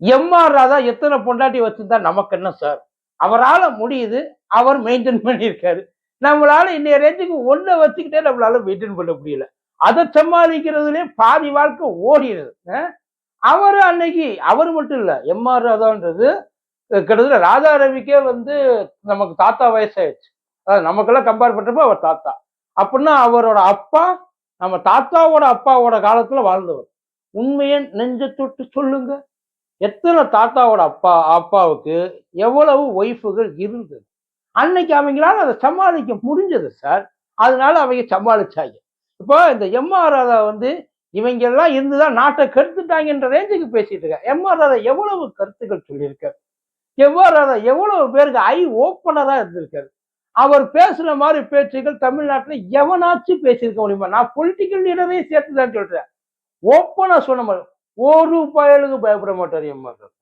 MR Radha எத்தனை பொண்டாட்டி வச்சிருந்தா நமக்கு என்ன சார்? அவரால முடியுது அவர் மெயின்டைன் பண்ணியிருக்காரு. நம்மளால இன்னைய ரேஞ்சுக்கு ஒன்றை வச்சுக்கிட்டே நம்மளால மெயின்டைன் பண்ண முடியல. அதை சமாளிக்கிறதுலே பாதி வாழ்க்கை ஓடிடுது. அவர் அன்னைக்கு அவர் மட்டும் இல்லை எம்ஆர் ராதான்றது கிட்டத்தட்ட ராதா ரவிக்கே வந்து நமக்கு தாத்தா வயசாயிடுச்சு. அதாவது நமக்கெல்லாம் கம்பேர் பண்ணுறப்ப அவர் தாத்தா. அப்படின்னா அவரோட அப்பா நம்ம தாத்தாவோட அப்பாவோட காலத்தில் வாழ்ந்தவர். உண்மையை நெஞ்ச தொட்டு சொல்லுங்க. எத்தனை தாத்தாவோட அப்பா அப்பாவுக்கு எவ்வளவு ஒய்ஃபுகள் இருந்தது? அன்னைக்கு அவங்களால அதை சமாளிக்க முடிஞ்சது சார். அதனால அவங்க சமாளிச்சாங்க. இப்போ இந்த எம்ஆர் ராதா வந்து இவங்க எல்லாம் இருந்துதான் நாட்டை கருத்துட்டாங்கன்ற ரேஞ்சுக்கு பேசிட்டு இருக்க எம்ஆர் ராதா எவ்வளவு கருத்துக்கள் சொல்லியிருக்காரு? எம்ஆர் ராதா எவ்வளவு பேருக்கு ஐ ஓப்பனரா இருந்திருக்காரு? அவர் பேசுன மாதிரி பேச்சுகள் தமிழ்நாட்டில் எவனாச்சும் பேசியிருக்க முடியுமா? நான் பொலிட்டிக்கல் லீடரையும் சேர்த்து தான் சொல்றேன். ஓப்பனா சொன்ன மாதிரி ஒரு பயலுக்கு பயப்பட மாட்டார் எம்ஆர்ஆர்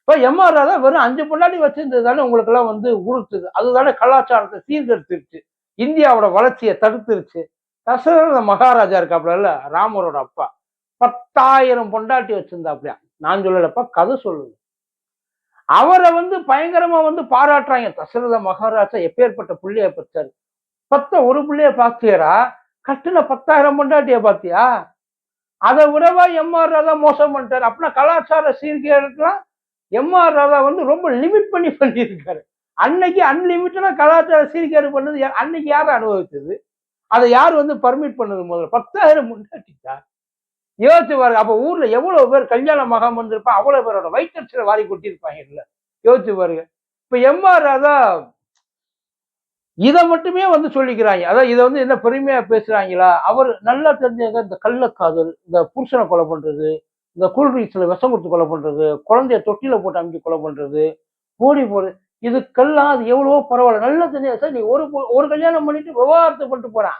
இப்போ எம்ஆர்ஆர் தான் வெறும் அஞ்சு பொண்டாட்டி வச்சிருந்தது தானே உங்களுக்கு எல்லாம் வந்து உறுத்துது. அதுதானே கலாச்சாரத்தை சீர்கெடுத்துருச்சு இந்தியாவோட வளர்ச்சியை தடுத்துருச்சு. தசரத மகாராஜா இருக்காப்புல ராமரோட அப்பா. பத்தாயிரம் பொண்டாட்டி வச்சிருந்தாப்லையா நான் சொல்லலப்பா கதை சொல்லுங்க. அவரை வந்து பயங்கரமா வந்து பாராட்டுறாங்க. தசரத மகாராஜா எப்பேற்பட்ட புள்ளைய பெற்றாரு பத்த ஒரு புள்ளைய பார்த்தியரா கட்டுன பத்தாயிரம் பொண்டாட்டிய பார்த்தியா? அதை விடவா எம்ஆர் ராதா மோசம் பண்ணிட்டார். அப்படின்னா கலாச்சார சீர்கேடுலாம் எம்ஆர் ராதா வந்து ரொம்ப லிமிட் பண்ணி பண்ணியிருக்காரு. அன்னைக்கு அன்லிமிட்டடாக கலாச்சார சீர்கேடு பண்ணது அன்னைக்கு யார் அனுபவிச்சது அதை யார் வந்து பர்மிட் பண்ணது முதல்ல? பத்தாயிரம் முன்னாடிட்டா யோசிச்சு பாருங்க அப்போ ஊரில் எவ்வளோ பேர் கல்யாண மகாம் வந்திருப்பா அவ்வளோ பேரோட வயிற்றுல வாரி கொட்டியிருப்பாங்க இல்லை. யோசிச்சு பாருங்க. இப்போ எம்ஆர் ராதா இதை மட்டுமே வந்து சொல்லிக்கிறாங்க. அதான் இதை வந்து என்ன பெருமையா பேசுறாங்களா? அவர் நல்லா தெரிஞ்சவங்க இந்த கள்ளக்காதல் இந்த புருஷனை கொலை பண்றது இந்த கூல்ட்ரிங்க்ஸில் விஷம் கொடுத்து கொலை பண்றது குழந்தைய தொட்டியில் போட்டு அமைச்சு கொலை பண்றது ஓடி போறது இதுக்கெல்லாம் அது எவ்வளவோ பரவாயில்ல. நல்லா தெரிஞ்ச சார் நீ ஒரு ஒரு கல்யாணம் பண்ணிட்டு விவாகரத்து பண்ணிட்டு போறான்.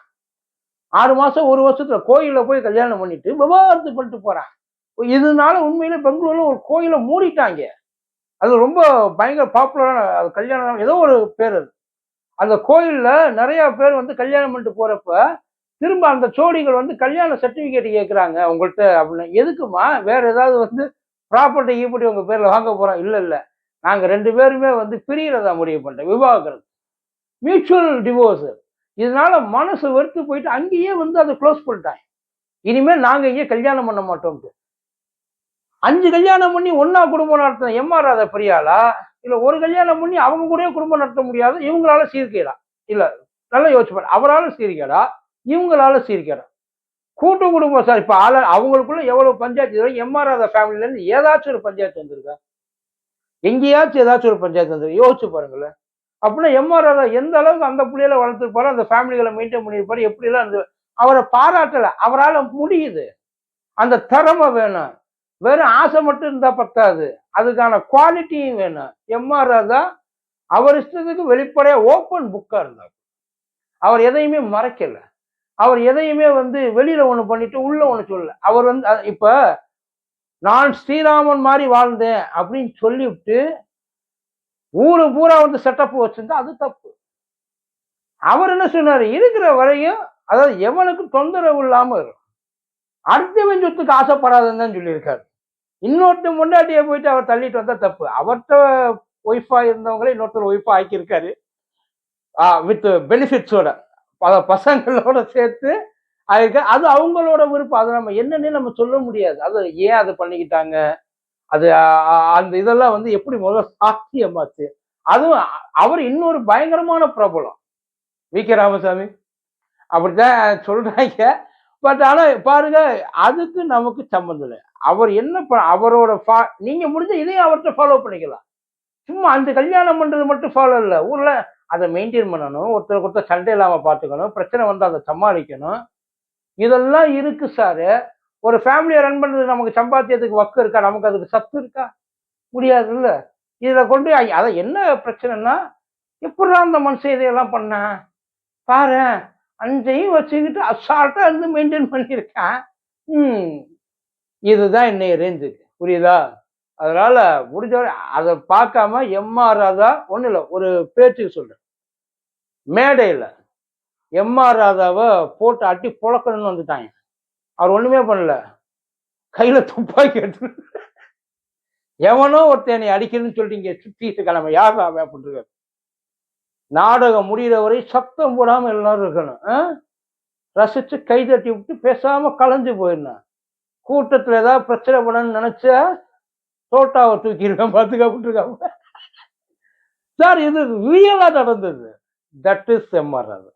ஆறு மாசம் ஒரு வருஷத்துல கோயிலில் போய் கல்யாணம் பண்ணிட்டு விவாகரத்து பண்ணிட்டு போறான். இதனால உண்மையில பெங்களூர்ல ஒரு கோயிலை மூடிட்டாங்க. அது ரொம்ப பயங்கர பாப்புலரான அது கல்யாணம் ஏதோ ஒரு பேர் அது. அந்த கோயிலில் நிறைய பேர் வந்து கல்யாணம் பண்ணிட்டு போறப்ப திரும்ப அந்த ஜோடிகள் வந்து கல்யாண சர்டிபிகேட் கேட்குறாங்க உங்கள்கிட்ட அப்படின்னு. எதுக்குமா? வேற ஏதாவது வந்து ப்ராப்பர்ட்டி ஈப்படி உங்கள் பேரில் வாங்க போகிறோம் இல்லை இல்லை. நாங்கள் ரெண்டு பேருமே வந்து பிரியறதா முடிவு பண்ணிட்டோம். விவாகரத்து. மியூச்சுவல் டிவோர்ஸ் இதனால மனசு வெறுத்து போயிட்டு அங்கேயே வந்து அதை க்ளோஸ் பண்ணிட்டாங்க. இனிமேல் நாங்கள் இங்கே கல்யாணம் பண்ண மாட்டோம்ட்டு. அஞ்சு கல்யாணம் பண்ணி ஒன்னா குடும்பம் நடத்தின எம்ஆர் ராதா பெரியாளா இல்லை ஒரு கல்யாணம் பண்ணி அவங்க கூடயே குடும்பம் நடத்த முடியாது இவங்களால சீர்கேடா. இல்லை நல்லா யோசிச்சு பாரு அவரால சீர்கேடா இவங்களால சீர்கேடா. கூட்டு குடும்பம் சார் இப்போ ஆள அவங்களுக்குள்ள எவ்வளோ பஞ்சாயத்து எம்ஆர் ராதா ஃபேமிலியிலேருந்து ஏதாச்சும் ஒரு பஞ்சாயத்து வந்திருக்கா? எங்கேயாச்சும் ஏதாச்சும் ஒரு பஞ்சாயத்து வந்திருக்கு? யோசிச்சு பாருங்களேன். அப்படின்னா எம்ஆர் ராதா எந்த அளவுக்கு அந்த பிள்ளையில வளர்த்துருப்பாரோ அந்த ஃபேமிலிகளை மெயின்டைன் பண்ணியிருப்பாரு எப்படிலாம் அந்த அவரை பாராட்டலை அவரால் முடியுது. அந்த திறமை வேணும். வெறும் ஆசை மட்டும் இருந்தால் பத்தாது. அதுக்கான குவாலிட்டியும் வேணும். எம்ஆர் ராதா அவர் இஷ்டத்துக்கு வெளிப்படையாக ஓப்பன் புக்காக இருந்தார். அவர் எதையுமே மறைக்கலை. அவர் எதையுமே வந்து வெளியில் ஒன்று பண்ணிட்டு உள்ள ஒன்று சொல்லல. அவர் வந்து இப்போ நான் ஸ்ரீராமன் மாதிரி வாழ்ந்தேன் அப்படின்னு சொல்லிவிட்டு ஊரு பூரா வந்து செட்டப் வச்சிருந்தா அது தப்பு. அவர் என்ன சொன்னார்? இருக்கிற வரையும் அதாவது எவனுக்கு தொந்தரவு இல்லாமல் இருக்கும் அடுத்தவன் சொத்துக்கு ஆசைப்படாதுன்னு தான் சொல்லியிருக்காரு. இன்னொருத்த முன்னாடியே போயிட்டு அவர் தள்ளிட்டு வந்தா தப்பு. அவர்கிட்ட ஒய்ஃபா இருந்தவங்களே இன்னொருத்தர் ஒய்ஃபா ஆக்கியிருக்காரு. வித் பெனிஃபிட்ஸோட பல பசங்களோட சேர்த்து அதுக்கு அது அவங்களோட விருப்பம். அதை நம்ம என்னன்னு நம்ம சொல்ல முடியாது. அது ஏன் அதை பண்ணிக்கிட்டாங்க? அது அந்த இதெல்லாம் வந்து எப்படி முதல்ல சாத்தியமாச்சு? அதுவும் அவர் இன்னொரு பயங்கரமான பிரபலம். V K Ramasamy. அப்படித்தான் சொல்றாங்க. பட் ஆனால் பாருங்க அதுக்கு நமக்கு சம்மந்தம் இல்லை. அவர் என்ன அவரோட ஃபா- நீங்கள் முடிஞ்ச இதையும் அவர்கிட்ட ஃபாலோ பண்ணிக்கலாம். சும்மா அந்த கல்யாணம் பண்ணுறது மட்டும் ஃபாலோ இல்லை. ஊரில் அதை மெயின்டைன் பண்ணணும். ஒருத்தருக்கு ஒருத்தர் சண்டை இல்லாமல் பார்த்துக்கணும். பிரச்சனை வந்து அதை சமாளிக்கணும். இதெல்லாம் இருக்குது சார் ஒரு ஃபேமிலியை ரன் பண்ணுறது நமக்கு சம்பாத்தியத்துக்கு வக்கு இருக்கா? நமக்கு அதுக்கு சத்து இருக்கா? முடியாது இதில் கொண்டு அதை என்ன பிரச்சனைனா எப்படிதான் அந்த மனுஷன் இதையெல்லாம் பண்ண? பாரு அஞ்சையும் வச்சுக்கிட்டு அசால்ட்டாக இருந்து மெயின்டைன் பண்ணியிருக்கேன். ம். இதுதான் என்னைய ரேஞ்சுக்கு புரியுதா? அதனால முடிஞ்ச வரை அதை பார்க்காம எம்ஆர் ராதா ஒன்றும் இல்லை ஒரு பேச்சுக்கு சொல்கிறேன் மேடையில் எம்ஆர் ராதாவை போட்டு அட்டி புழக்கணும்னு வந்துட்டாங்க. அவர் ஒன்றுமே பண்ணல. கையில் துப்பாக்கி எடுத்து எவனோ ஒருத்தனை அடிக்கணும்னு சொல்லிட்டு இங்க சுத்திட்டு கிளம்ப யார் அவன் அப்படின்னு நாடகம் முடிகிற வரை சத்தம் போடாமல் எல்லாரும் இருக்கணும் ஆ? ரசிச்சு கை தட்டி விட்டு பேசாம கலைஞ்சு போயிடணும். கூட்டத்தில் ஏதாவது பிரச்சனை பண்ணணும்னு நினைச்சா தோட்டாவை தூக்கிடுவேன் பார்த்துக்கப்பட்டிருக்காங்க சார் இது ரியலாக நடந்தது. தட் இஸ் எம்ஆர் அது